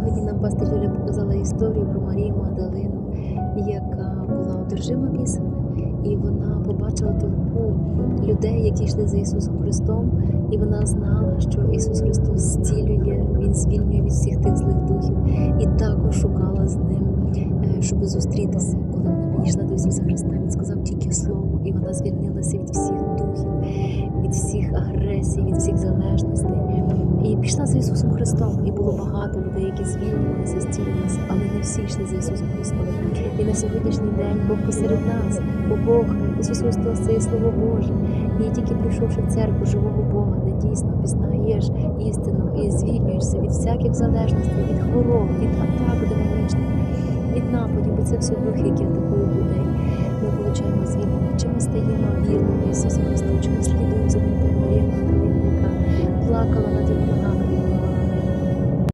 Сьогодні нам пастир Юля показала історію про Марію Магдалину, яка була одержима бісами, і вона побачила толпу людей, які йшли за Ісусом Христом, і вона знала, що Ісус Христос зцілює, Він звільнює від всіх тих злих духів, і також шукала з ним, е, щоб зустрітися. Коли вона підійшла до Ісуса Христа, Він сказав тільки слово, і вона звільнилася від всіх духів, від всіх агресій, від всіх залежностей. І пішла за Ісусом Христом, і було багато людей, які звільнилися, зцілилися, але не всі йшли за Ісусом Христом. І на сьогоднішній день Бог посеред нас, бо Бог, Ісус Христос, це є Слово Боже. І тільки прийшовши в церкву живого Бога, де дійсно пізнаєш істину і звільнюєшся від всяких залежностей, від хвороб, від атак демонічних, від нападів, бо це все духи, які атакують людей. Ми получаємо звільнення. Чи ми стаємо вірними Ісусу Христу, чи ми слідуємо за ним,